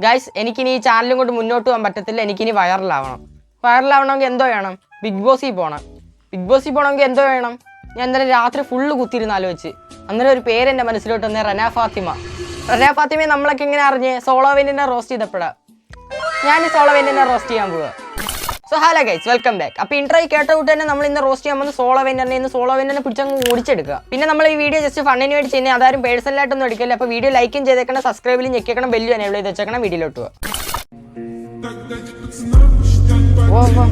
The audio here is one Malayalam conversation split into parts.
ഗൈസ് എനിക്കിനി ഈ ചാനലും കൊണ്ട് മുന്നോട്ട് പോകാൻ പറ്റത്തില്ല. എനിക്കിനി വൈറലാവണം. വൈറലാവണമെങ്കിൽ എന്തോ വേണം? ബിഗ് ബോസിൽ പോകണം ബിഗ് ബോസിൽ പോകണമെങ്കിൽ എന്തോ വേണം? ഞാൻ ഇന്നലെ രാത്രി ഫുള്ള് കുത്തിയിരുന്ന് ആലോചിച്ച്. അന്നേരം ഒരു പേര് എന്റെ മനസ്സിലോട്ട് വന്നേ റനാ ഫാത്തിമ. റനാ ഫാത്തിമയെ നമ്മളൊക്കെ എങ്ങനെ അറിഞ്ഞ്? സോളോവെന്റിനെ റോസ്റ്റ് ചെയ്തപ്പോഴാണ് ഞാൻ ഈ റോസ്റ്റ് ചെയ്യാൻ പോവുക so hello guys welcome back അപ്പോൾ ഇൻട്രോ കേട്ട കൂട്ട് തന്നെ നമ്മൾ ഇന്ന് റോസ്റ്റ് ചെയ്യാൻ പോകുന്നത് സോളോ വെന്റെ ഇന്ന് സോളോ വെന്ററിനെ പിടിച്ചങ്ങ് ഓടിച്ചെടുക്കുക. പിന്നെ നമ്മൾ ഈ വീഡിയോ ജസ്റ്റ് ഫണ്ണിന് വേണ്ടി ചെയ്യുന്നത് അതാരും പേഴ്സണലായിട്ടൊന്നും എടുക്കില്ല. അപ്പോൾ വീഡിയോ ലൈക്കും ചെയ്തേക്കണം സബ്സ്ക്രൈബിലും ഞെക്കിക്കണം ബെല്ലും എനേബിൾ ചെയ്ത് വെച്ചേക്കണം വീഡിയോയിലോട്ട് പോവാം. ഓ, ഓ.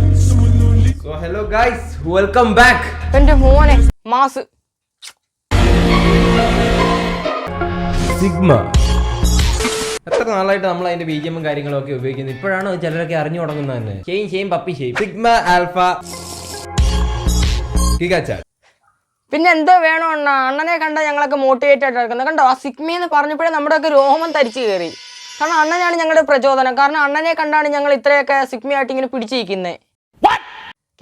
So hello guys welcome back എന്റെ മോനെ മാസ്. സിഗ്മ. എത്ര നാളായിട്ട് നമ്മൾ അതിന്റെ ബീജമും കാര്യങ്ങളും ഒക്കെ ഉപയോഗിക്കുന്നത് ഇപ്പോഴാണ് ചിലരൊക്കെ അറിഞ്ഞു തുടങ്ങുന്നത് തന്നെ. Shame shame puppy shame sigma alpha. പിന്നെ എന്തോ വേണോ അണ്ണ? അണ്ണനെ കണ്ട ഞങ്ങളൊക്കെ മോട്ടിവേറ്റ് ആയിട്ട് നടക്കുന്നത്. കണ്ടോ? ആ സിഗ്മി എന്ന് പറഞ്ഞപ്പോഴേ നമ്മുടെ ഒക്കെ രോമം തരിച്ചു കയറി. കാരണം അണ്ണനാണ് ഞങ്ങളുടെ പ്രചോദനം. കാരണം അണ്ണനെ കണ്ടാണ് ഞങ്ങൾ ഇത്രയൊക്കെ സിഗ്മയായിട്ട് ഇങ്ങനെ പിടിച്ചിരിക്കുന്നത്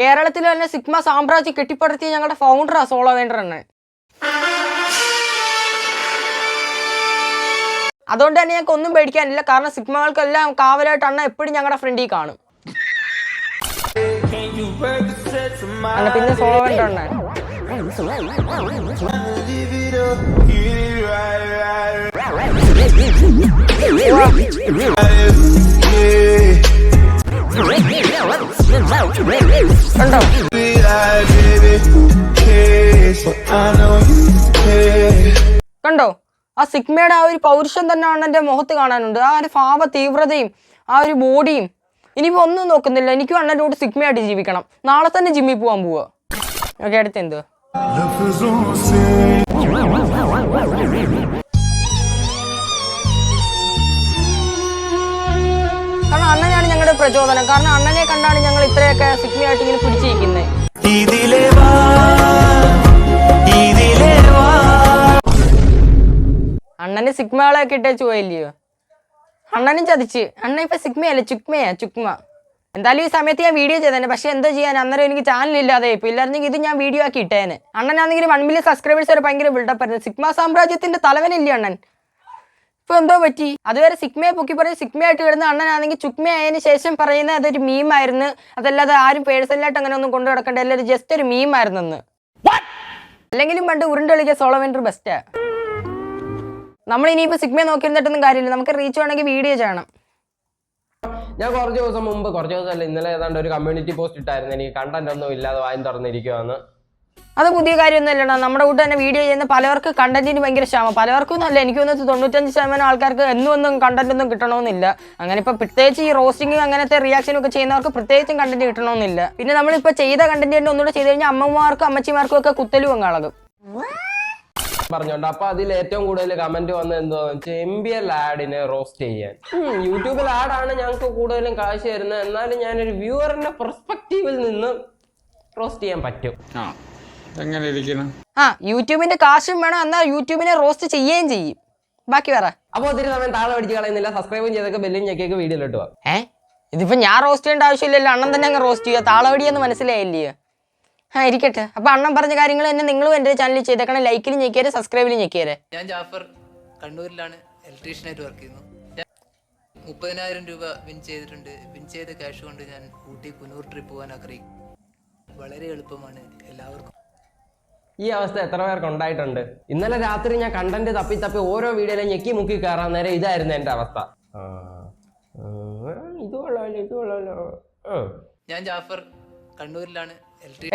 കേരളത്തിൽ തന്നെ സിഗ്മ സാമ്രാജ്യം കെട്ടിപ്പടുത്തിയ ഞങ്ങളുടെ ഫൗണ്ടറാ സോളോ വേണ്ടർ അണ്ണൻ അതുകൊണ്ട് തന്നെ ഞങ്ങൾക്ക് ഒന്നും പേടിക്കാനില്ല. കാരണം സിഗ്മകൾക്കെല്ലാം കാവലായിട്ട് അണ്ണ എപ്പോഴും ഞങ്ങളുടെ ഫ്രണ്ടിൽ കാണും. അല്ല പിന്നെ സോളോ വേണ്ടർ ആ സിഗ്മയുടെ ആ ഒരു പൗരുഷം തന്നെയാണ് അണ്ണന്റെ മുഖത്ത് കാണാനുണ്ട്. ആ ഒരു ഭാവ തീവ്രതയും ആ ഒരു ബോഡിയും ഇനിയിപ്പോൾ ഒന്നും നോക്കുന്നില്ല. എനിക്കും അണ്ണന്റെ കൂടെ സിഗ്മയായിട്ട് ജീവിക്കണം. നാളെ തന്നെ ജിമ്മിൽ പോകാൻ പോവുക ഓക്കെ അടുത്ത് എന്ത്? കാരണം അണ്ണനാണ് ഞങ്ങളുടെ പ്രചോദനം. കാരണം അണ്ണനെ കണ്ടാണ് ഞങ്ങൾ ഇത്രയൊക്കെ സിഗ്മയായിട്ട് ഇങ്ങനെ പിടിച്ചിരിക്കുന്നത്. വാ അണ്ണന് സിഗ്മകളൊക്കെ ഇട്ടേച്ച് പോയില്ലയോ അണ്ണനും ചതിച്ച്. അണ്ണൻ ഇപ്പൊ സിഗ്മയല്ല? ചുക്മയാ ചുക്മ. എന്തായാലും ഈ സമയത്ത് ഞാൻ വീഡിയോ ചെയ്തേനെ. പക്ഷെ എന്താ ചെയ്യാൻ അന്നേരം എനിക്ക് ചാനൽ ഇല്ലാതെ ഇപ്പൊ ഇല്ലായിരുന്നെങ്കിൽ ഇത് ഞാൻ വീഡിയോ ആക്കി ഇട്ടേനെ. അണ്ണനാണെങ്കിൽ വൺ മില്യൺ സബ്സ്ക്രൈബേഴ്സ് വരെ ഭയങ്കര ബിൽഡപ്പ് ആയിരുന്നു. സിഗ്മ സാമ്രാജ്യത്തിന്റെ തലവനില്ലേ അണ്ണൻ? ഇപ്പൊ എന്തോ പറ്റി? അതുവരെ സിഗ്മയെ പൊക്കി പറഞ്ഞ് സിഗ്മയായിട്ട് കിടന്ന അണ്ണനാണെങ്കിൽ ചുക്മ ആയതിനു ശേഷം പറയുന്ന അതൊരു മീമായിരുന്നു അതല്ലാതെ ആരും പേഴ്സണലായിട്ട് അങ്ങനെ ഒന്നും കൊണ്ടു നടക്കേണ്ട എല്ലാവരും ജസ്റ്റ് ഒരു മീമായിരുന്നു അല്ലെങ്കിലും പണ്ട് ഉരുണ്ട് കളിക്കുക സോളോവെൻഡർ ബെസ്റ്റാ നമ്മൾ ഇനിയിപ്പോൾ സിഗ്മയെ നോക്കിയിരുന്നിട്ടൊന്നും കാര്യമില്ല. നമുക്ക് റീച്ച് വേണമെങ്കിൽ വീഡിയോ ചെയ്യണം. ഞാൻ കുറച്ച് ദിവസം മുമ്പ് കുറച്ച് അല്ല ഇന്നലെ ഏതാണ്ട് ഒരു കമ്മ്യൂണിറ്റി പോസ്റ്റ് ഇട്ടായിരുന്നു. എനിക്ക് കണ്ടന്റ് ഒന്നും ഇല്ലാതെ വായും തുറന്നിരിക്കുവാന്ന്. അത് പുതിയ കാര്യമൊന്നുമല്ലടാ നമ്മുടെ കൂട്ട് തന്നെ വീഡിയോ ചെയ്യുന്ന പലർക്ക് കണ്ടന്റിന് ഭയങ്കര ക്ഷാമം. പലർക്കും ഒന്നും അല്ല എനിക്ക് തോന്നുന്നത് തൊണ്ണൂറ്റഞ്ച് ശതമാനം ആൾക്കാർക്ക് എന്നും ഒന്നും കണ്ടന്റ് ഒന്നും കിട്ടണമെന്നില്ല. അങ്ങനെ ഇപ്പൊ പ്രത്യേകിച്ച് ഈ റോസ്റ്റിംഗ് അങ്ങനത്തെ റിയാക്ഷൻ ഒക്കെ ചെയ്യുന്നവർക്ക് പ്രത്യേകിച്ചും കണ്ടന്റ് കിട്ടണമെന്നില്ല. പിന്നെ നമ്മളിപ്പോൾ ചെയ്ത കണ്ടന്റ് തന്നെ ഒന്നുകൂടെ ചെയ്ത് കഴിഞ്ഞാൽ അമ്മമാർക്കും അമ്മച്ചിമാർക്കും ഒക്കെ കുത്തലും അങ്ങ് അളകും. പറഞ്ഞോണ്ട്. അപ്പൊ അതിൽ ഏറ്റവും കൂടുതൽ കമന്റ് വന്നത് എന്താന്ന് വെച്ചാൽ എം ബി എൽ ആഡിനെ റോസ്റ്റ് ചെയ്യാൻ. യൂട്യൂബിൽ ആഡാണ് ഞങ്ങൾക്ക് കൂടുതലും കാശ് തരുന്നത്. എന്നാലും ഞാനൊരു വ്യൂവറിന്റെ പെർസ്പെക്റ്റീവിൽ നിന്ന് റോസ്റ്റ് ചെയ്യാൻ പറ്റും. ആ എങ്ങനെ ഇരിക്കണം ആ യൂട്യൂബിന്റെ കാശും വേണം എന്നാൽ യൂട്യൂബിനെ റോസ്റ്റ് ചെയ്യുകയും ചെയ്യും. ബാക്കി വേറെ. അപ്പോൾ ഒത്തിരി സമയം താഴെ അടിച്ച് കളയുന്നില്ല. സബ്സ്ക്രൈബും ചെയ്തൊക്കെ ബെല്ലും ഞെക്കിയൊക്കെ വീഡിയോയിലോട്ട് പോകാം ഏ? ഇതിപ്പോ ഞാൻ റോസ്റ്റ് ചെയ്യേണ്ട ആവശ്യമില്ലല്ലോ. അണ്ണൻ തന്നെ അങ്ങ് റോസ്റ്റ് ചെയ്യുക. താളവടിയെന്ന് മനസ്സിലായില്ലേ ആ ഇരിക്കട്ടെ. അപ്പൊ അണ്ണൻ പറഞ്ഞ കാര്യങ്ങൾ തന്നെ നിങ്ങളും എന്റെ ചാനലിൽ ചെയ്തേക്കണം. ലൈക്കിലും ഞെക്കിയാരെ സബ്സ്ക്രൈബിലും ഞെക്കിയാരെ. ഞാൻ ജാഫർ കണ്ണൂരിലാണ് ഇലക്ട്രീഷ്യനായിട്ട് വർക്ക് ചെയ്യുന്നു. മുപ്പതിനായിരം രൂപ വിൻ ചെയ്തിട്ടുണ്ട്. വിൻ ചെയ്ത ക്യാഷ് കൊണ്ട് ഞാൻ ഊട്ടി പുനൂർ ട്രിപ്പ് പോകാൻ ആഗ്രഹിക്കും വളരെ എളുപ്പമാണ് എല്ലാവർക്കും. ഈ അവസ്ഥ എത്ര പേർക്ക് ഉണ്ടായിട്ടുണ്ട്? ഇന്നലെ രാത്രി ഞാൻ കണ്ടന്റ് തപ്പി തപ്പി ഓരോ വീഡിയോയിലും ഞെക്കി മുക്കി കയറാൻ നേരം ഇതായിരുന്നു എന്റെ അവസ്ഥ. ഇത് ഇത് ഞാൻ ജാഫർ കണ്ണൂരിലാണ്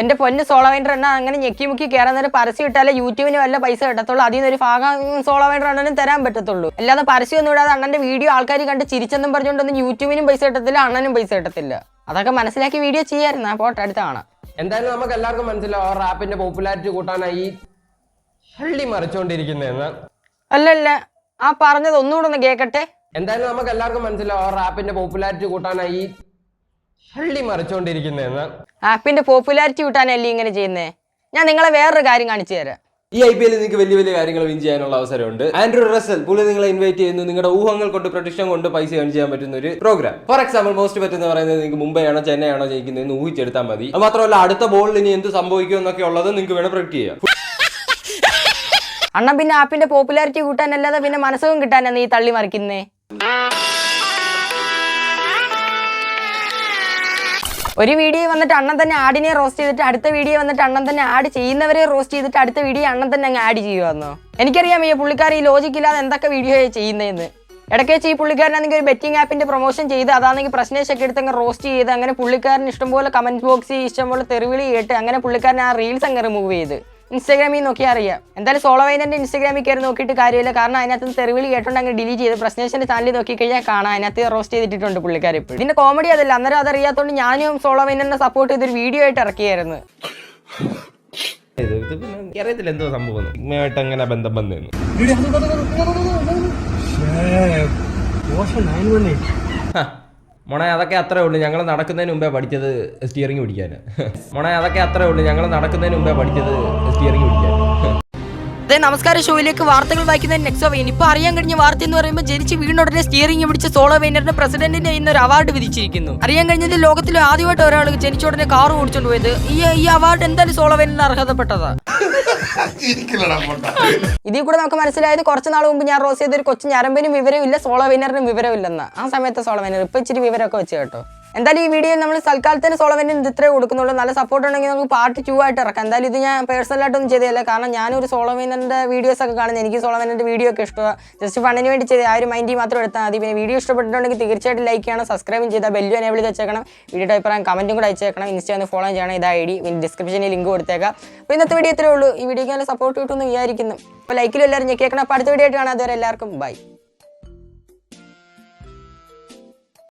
എന്റെ പൊന്ന് സോളോ വൈൻഡർ എണ്ണ അങ്ങനെ ഞെക്കി മുക്കി കയറാൻ നേരം പരസ്യം ഇട്ടാലേ യൂട്യൂബിന് വല്ല പൈസ കിട്ടത്തുള്ളൂ. അതിൽ നിന്ന് ഒരു ഭാഗം സോളോ വൈൻഡർ അണ്ണനും തരാൻ പറ്റത്തുള്ളൂ. അല്ലാതെ പരസ്യം ഒന്നും ഇടാതെ അണ്ണന്റെ വീഡിയോ ആൾക്കാർ കണ്ട് ചിരിച്ചെന്നും പറഞ്ഞുകൊണ്ടൊന്നും യൂട്യൂബിനും പൈസ കിട്ടത്തില്ല അണ്ണനും പൈസ കിട്ടത്തില്ല. അതൊക്കെ മനസ്സിലാക്കി വീഡിയോ ചെയ്യായിരുന്നു. പോട്ടെ അടുത്ത കാണാം. എന്തായാലും നമുക്ക് എല്ലാവർക്കും മനസ്സിലാവും ആ റാപ്പിന്റെ പോപ്പുലാരിറ്റി കൂട്ടാനായി ഹള്ളി മറിച്ചുകൊണ്ടിരിക്കുന്നതെന്ന് അല്ലല്ല ആ പറഞ്ഞത് ഒന്നുകൂടെ ഒന്ന് കേൾക്കട്ടെ എന്തായാലും നമുക്ക് എല്ലാവർക്കും മനസ്സിലാവും ആ റാപ്പിന്റെ പോപ്പുലാരിറ്റി കൂട്ടാനായി ഹള്ളി മറിച്ചുകൊണ്ടിരിക്കുന്നതെന്ന് ആപ്പിന്റെ പോപ്പുലാരിറ്റി കൂട്ടാനല്ലേ ഇങ്ങനെ ചെയ്യുന്നേ? ഞാൻ നിങ്ങളെ വേറൊരു കാര്യം കാണിച്ചു തരാം. ഈ ഐ പി എല്ലിൽ നിങ്ങൾക്ക് വലിയ വലിയ കാര്യങ്ങൾ വിൻ ചെയ്യാനുള്ള അവസരമുണ്ട്. ആൻഡ്രൂ റസൽ പുള്ളി നിങ്ങളെ ഇൻവൈറ്റ് ചെയ്യുന്നു. നിങ്ങളുടെ ഊഹങ്ങൾ കൊണ്ട് പ്രൊഡിക്ഷൻ കൊണ്ട് പൈസ ഏൺ ചെയ്യാൻ പറ്റുന്ന ഒരു പ്രോഗ്രാം ഫോർ എക്സാമ്പിൾ മോസ്റ്റ് പറ്റുന്ന പറയുന്നത് നിങ്ങൾക്ക് മുംബൈ ആണോ ചെന്നൈ ആണോ ജയിക്കുന്നതെന്ന് ഊഹിച്ചെടുത്താൽ മതി. അത് മാത്രമല്ല അടുത്ത ബോളിൽ ഇനി എന്ത് സംഭവിക്കും എന്നൊക്കെ ഉള്ളത് നിങ്ങൾക്ക് വേണം പ്രൊഡിക്ട് ചെയ്യാം അണ്ണൻ പിന്നെ ആപ്പിന്റെ പോപ്പുലാരിറ്റി കൂട്ടാനല്ലാതെ പിന്നെ മനസ്സും കിട്ടാനാണ് ഈ തള്ളി മറിക്കുന്നേ? ഒരു വീഡിയോ വന്നിട്ട് അണ്ണൻ തന്നെ ആടിനെ റോസ്റ്റ് ചെയ്തിട്ട് അടുത്ത വീഡിയോ വന്നിട്ട് അണ്ണൻ തന്നെ ആഡ് ചെയ്യുന്നവരെ റോസ്റ്റ് ചെയ്തിട്ട് അടുത്ത വീഡിയോ അണ്ണൻ തന്നെ അങ്ങ് ആഡ് ചെയ്യുമെന്നോ എനിക്കറിയാം ഈ പുള്ളിക്കാർ ഈ ലോജിക് ഇല്ലാതെ എന്തൊക്കെ വീഡിയോ ചെയ്യുന്നതെന്ന് ഇടയ്ക്ക് വെച്ച് ഈ പുള്ളിക്കാരനാണെങ്കിൽ ഒരു ബെറ്റിംഗ് ആപ്പിന്റെ പ്രൊമോഷൻ ചെയ്ത് അതാണെങ്കിൽ പ്രശ്നേഷൊക്കെ എടുത്ത് അങ്ങ് റോസ്റ്റ് ചെയ്ത് അങ്ങനെ പുള്ളിക്കാരൻ ഇഷ്ടംപോലെ കമന്റ് ബോക്സിൽ ഇഷ്ടംപോലെ തെറിവിളി കേട്ട് അങ്ങനെ പുള്ളിക്കാരൻ ആ റീൽസ് അങ്ങ് റിമൂവ് ചെയ്ത്. ഇൻസ്റ്റാഗ്രാമിൽ നോക്കിയാൽ അറിയാം എന്തായാലും സോളോ വൈനന്റെ ഇൻസ്റ്റാഗ്രാമിൽ കയറി നോക്കിയിട്ട് കാര്യമില്ല കാരണം അതിനകത്ത് തെറിവിളി കേട്ടോണ്ട് അങ്ങ് ഡിലീറ്റ് ചെയ്ത് പ്രശ്നേഷന്റെ ചാനലിൽ നോക്കി കഴിഞ്ഞാൽ കാണാം അതിനകത്ത് റോസ്റ്റ് ചെയ്തിട്ടുണ്ട് പുള്ളിക്കാർ ഇപ്പോൾ ഇതിന്റെ കോമഡി അതല്ല അന്നേരം അതറിയാത്തോണ്ട് ഞാനും സോളോ വൈനറിനെ സപ്പോർട്ട് ചെയ്തൊരു വീഡിയോ ആയിട്ട് ഇറക്കിയായിരുന്നു എനിക്കറിയത്തില്ല എന്തോ സംഭവം അങ്ങനെ ബന്ധം വന്നേന്ന് ഹ, മോണെ അതൊക്കെ അത്രേ ഉള്ളൂ. ഞങ്ങൾ നടക്കുന്നതിന് മുമ്പേ പഠിച്ചത് സ്റ്റിയറിംഗ് പിടിക്കാൻ. മോണെ അതൊക്കെ അത്രേ ഉള്ളൂ. ഞങ്ങൾ നടക്കുന്നതിന് മുമ്പേ പഠിച്ചത് സ്റ്റിയറിംഗ് പിടിക്കാൻ. അതെ നമസ്കാരം ഷോയിലേക്ക് വാർത്തകൾ വായിക്കുന്ന നെക്സോ വെയിൻ ഇപ്പൊ അറിയാൻ കഴിഞ്ഞ വാർത്ത എന്ന് പറയുമ്പോൾ ജനിച്ച് വീടിനുടനെ സ്റ്റിയറിംഗ് പിടിച്ച സോളോ വെയിനറിന് പ്രസിഡന്റിന്റെ ഇന്ന് ഒരു അവാർഡ് വിധിച്ചിരിക്കുന്നു. അറിയാൻ കഴിഞ്ഞത് ലോകത്തിൽ ആദ്യമായിട്ട് ഒരാൾ ജനിച്ച ഉടനെ കാർ ഓടിച്ചുകൊണ്ട് പോയത് ഈ ഈ അവാർഡ് എന്തായാലും സോളോ വെയിനറിന് അർഹതപ്പെട്ടതാ. ഇതിൽ കൂടെ നമുക്ക് മനസ്സിലായത് കുറച്ച് നാൾ മുമ്പ് ഞാൻ റോസ് ചെയ്ത ഒരു കൊച്ചു ഞരമ്പിനും വിവരമില്ല സോളോ വെയിനറിനും വിവരമില്ലെന്ന് ആ സമയത്ത് സോളോ വെയിനർ ഇപ്പൊ ഇച്ചിരി വിവരമൊക്കെ വെച്ച് കേട്ടോ. എന്തായാലും ഈ വീഡിയോയിൽ നമ്മൾ തൽക്കാലത്തിന് സോളോ വിനറിന് ഇത് ഇത്രേ കൊടുക്കുന്നുള്ളൂ. നല്ല സപ്പോർട്ട് ഉണ്ടെങ്കിൽ നമുക്ക് പാർട്ട് ടു ആയിട്ട് ഇറക്കാം. എന്തായാലും ഇത് ഞാൻ പേഴ്സണലായിട്ടൊന്നും ചെയ്തതല്ല. കാരണം ഞാനൊരു സോളവിനന്റെ വീഡിയോസ് ഒക്കെ കാണുന്നത് എനിക്ക് സോളോ വീഡിയോ ഒക്കെ ഇഷ്ടമാണ് ജസ്റ്റ് ഫണ്ടിന് വേണ്ടി ചെയ്ത് ആ ഒരു മൈൻഡിൽ മാത്രം എടുത്താൽ മതി. പിന്നെ വീഡിയോ ഇഷ്ടപ്പെട്ടിട്ടുണ്ടെങ്കിൽ തീർച്ചയായിട്ടും ലൈക്ക് ചെയ്യണം സബ്സ്ക്രൈബും ചെയ്താൽ ബെല്ലും എനേബിൾ വെച്ചേക്കണം. വീഡിയോ അഭിപ്രായം കമന്റും കൂടെ അയച്ചേക്കണം ഇൻസ്റ്റ ഒന്ന് ഫോളോ ചെയ്യണം. ഇത് ഐ ഡി. പിന്നെ ഡിസ്ക്രിപ്ഷനിൽ ലിങ്ക് കൊടുത്തേക്കാം. അപ്പോൾ ഇന്നത്തെ വീഡിയോ ഇത്രേ ഉള്ളൂ. ഈ വീഡിയോക്ക് നല്ല സപ്പോർട്ട് കിട്ടുമെന്ന് വിചാരിക്കുന്നു. അപ്പോൾ ലൈക്കിലും എല്ലാവരും ഞെക്കിയേക്കണം. അപ്പോൾ അടുത്ത വീഡിയോ ആയിട്ട് കാണാം. അതുവരെ എല്ലാവർക്കും ബൈ